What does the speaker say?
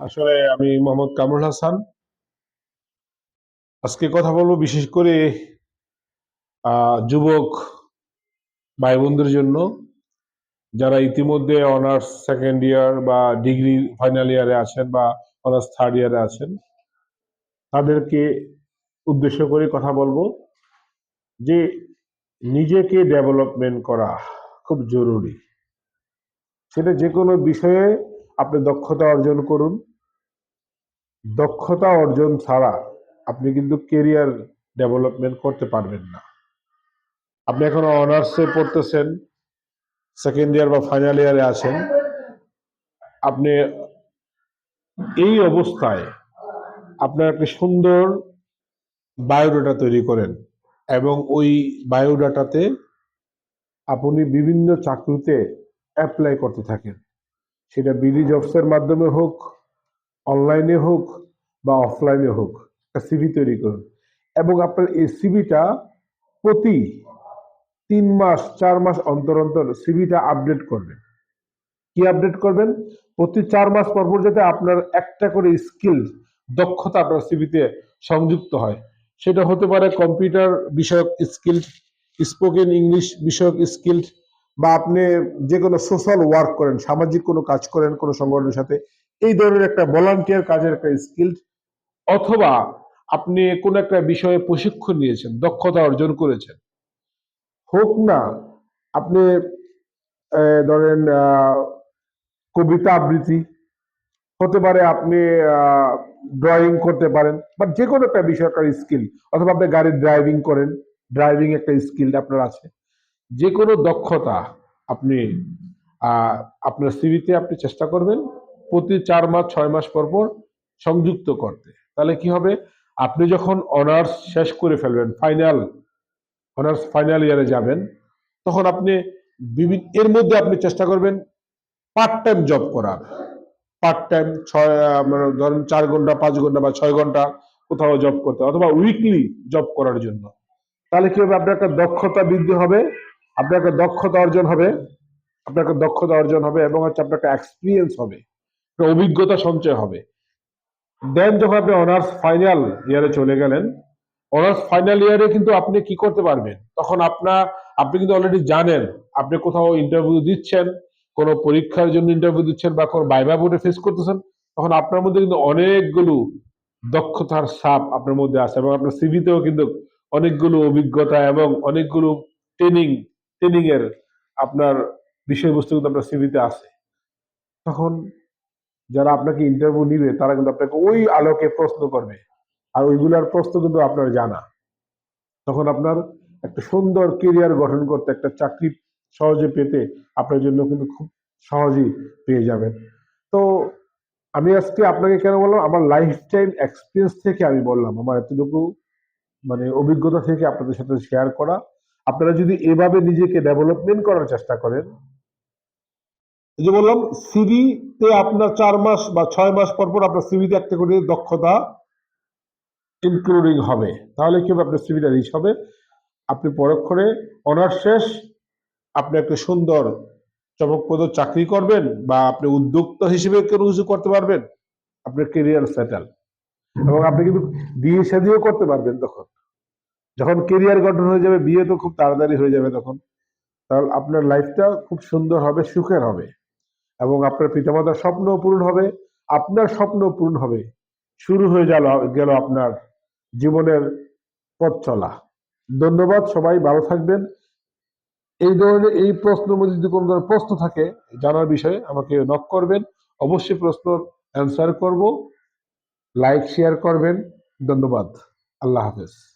আসলে আমি মোহাম্মদ কামরুল হাসান। আজকে কথা বলব বিশেষ করে যুবক ভাই বোনদের জন্য, যারা ইতিমধ্যে অনার্স সেকেন্ড ইয়ার বা ডিগ্রি ফাইনাল ইয়ারে আছেন বা অনার্স থার্ড ইয়ারে আছেন, তাদেরকে উদ্দেশ্য করে কথা বলব যে নিজেকে ডেভেলপমেন্ট করা খুব জরুরি। সেটা যে কোনো বিষয়ে আপনি দক্ষতা অর্জন করুন। দক্ষতা অর্জন ছাড়া আপনি কিন্তু কেরিয়ার ডেভেলপমেন্ট করতে পারবেন না। আপনি এখন অনার্সে পড়তেছেন সেকেন্ড ইয়ার বা ফাইনাল ইয়ারে আছেন। আপনি এই অবস্থায় আপনার একটি সুন্দর বায়োডাটা তৈরি করেন এবং ওই বায়োডাটাতে আপনি বিভিন্ন চাকরিতে অ্যাপ্লাই করতে থাকেন। সেটা বিডি জবসের মাধ্যমে হোক, অনলাইনে হোক বা অফলাইনে হোক, একটা সিভি তৈরি করুন। এবং আপনার এই সিভিটা প্রতি তিন মাস, চার মাস অন্তর অন্তর সিভিটা আপডেট করবেন। কি আপডেট করবেন? প্রতি চার মাস পর পর যাতে আপনার একটা করে স্কিল দক্ষতা আপনার সিভিতে সংযুক্ত হয়। সেটা হতে পারে কম্পিউটার বিষয়ক স্কিল স্পোকেন ইংলিশ বিষয়ক স্কিল বা আপনি যে কোনো সোশ্যাল ওয়ার্ক করেন, সামাজিক কোনো কাজ করেন কোনো সংগঠনের সাথে, এই ধরনের একটা ভলান্টিয়ার কাজের একটা স্কিল অথবা আপনি কোনো একটা বিষয়ে প্রশিক্ষণ নিয়েছেন, দক্ষতা অর্জন করেছেন, হোক না, আপনি ধরেন কবিতা আবৃত্তি, হতে পারে আপনি ড্রয়িং করতে পারেন, বা যে কোনো একটা বিষয় একটা স্কিল অথবা আপনি গাড়ি ড্রাইভিং করেন ড্রাইভিং একটা স্কিল আপনার আছে। যে কোনো দক্ষতা আপনি আপনার সিভিতে আপনি চেষ্টা করবেন প্রতি চার মাস, ছয় মাস পর পর সংযুক্ত করতে। তাহলে কি হবে? আপনি যখন অনার্স শেষ করে ফেলবেন ফাইনাল অনার্স ফাইনাল ইয়ারে যাবেন, তখন আপনি বিভিন্ন এর মধ্যে আপনি চেষ্টা করবেন পার্ট টাইম জব করার। পার্ট টাইম ছয় মানে ধরেন চার ঘণ্টা, পাঁচ ঘণ্টা বা ছয় ঘণ্টা কোথাও জব করতে, অথবা উইকলি জব করার জন্য। তাহলে কি হবে? আপনার একটা দক্ষতা বৃদ্ধি হবে। আপনার একটা দক্ষতা অর্জন হবে আপনার একটা দক্ষতা অর্জন হবে এবং হচ্ছে আপনার একটা এক্সপিরিয়েন্স হবে অভিজ্ঞতা সঞ্চয় হবে। দেন যখন আপনি অনার্স ফাইনাল ইয়ারে চলে গেলেন অনার্স ফাইনাল ইয়ারে কিন্তু আপনি কি করতে পারবেন? তখন আপনার আপনি কিন্তু অলরেডি জানেন, আপনি কোথাও ইন্টারভিউ দিচ্ছেন, কোনো পরীক্ষার জন্য ইন্টারভিউ দিচ্ছেন বা কোনো বাইবা বোর্ডে ফেস করতেছেন, তখন আপনার মধ্যে কিন্তু অনেকগুলো দক্ষতার সাপ আপনার মধ্যে আছে এবং আপনার সিভিতেও কিন্তু অনেকগুলো অভিজ্ঞতা এবং অনেকগুলো ট্রেনিং ট্রেনিং এর আপনার বিষয়বস্তু কিন্তু আপনার সিভিতে আছে। তখন যারা আপনাকে ইন্টারভিউ নিবে, তারা কিন্তু আপনাকে ওই আলোকে প্রশ্ন করবে। আর ওইগুলার প্রশ্ন কিন্তু আপনার জানা। তখন আপনার একটা সুন্দর কেরিয়ার গঠন করতে, একটা চাকরি সহজে পেতে আপনার জন্য কিন্তু খুব সহজেই পেয়ে যাবেন। তো আমি আজকে আপনাকে কেন বললাম? আমার লাইফ টাইম এক্সপিরিয়েন্স থেকে আমি বললাম। আমার এতটুকু মানে অভিজ্ঞতা থেকে আপনাদের সাথে শেয়ার করা। আপনারা যদি এভাবে নিজেকে ডেভেলপমেন্ট করার চেষ্টা করেন, এই যে বললাম সিভিতে আপনার চার মাস বা ছয় মাস পর পর আপনার সিভিতে একটা করে দক্ষতা ইনক্লুডিং হবে। তাহলে কি হবে? আপনার সিভিটা রিচ হবে। আপনি পরক্ষণে অনার্স শেষ, আপনি একটা সুন্দর, চমকপ্রদ চাকরি করবেন বা আপনি উদ্যোক্তা হিসেবে কোনো কিছু করতে পারবেন, আপনার কেরিয়ার সেটেল এবং আপনি কিন্তু বিয়ে শাদিও করতে পারবেন তখন। যখন কেরিয়ার গঠন হয়ে যাবে, বিয়ে তো খুব তাড়াতাড়ি হয়ে যাবে তখন। তাহলে আপনার লাইফটা খুব সুন্দর হবে, সুখের হবে। এবং আপনার পিতামাতার স্বপ্ন পূরণ হবে, আপনার স্বপ্ন পূরণ হবে। শুরু হয়ে গেল গেল আপনার জীবনের পথ চলা। ধন্যবাদ সবাই, ভালো থাকবেন। এই ধরনের, এই প্রশ্ন মধ্যে যদি কোনো ধরনের প্রশ্ন থাকে জানার বিষয়ে আমাকে নক করবেন। অবশ্যই প্রশ্ন অ্যান্সার করব। লাইক শেয়ার করবেন। ধন্যবাদ। আল্লাহ হাফেজ।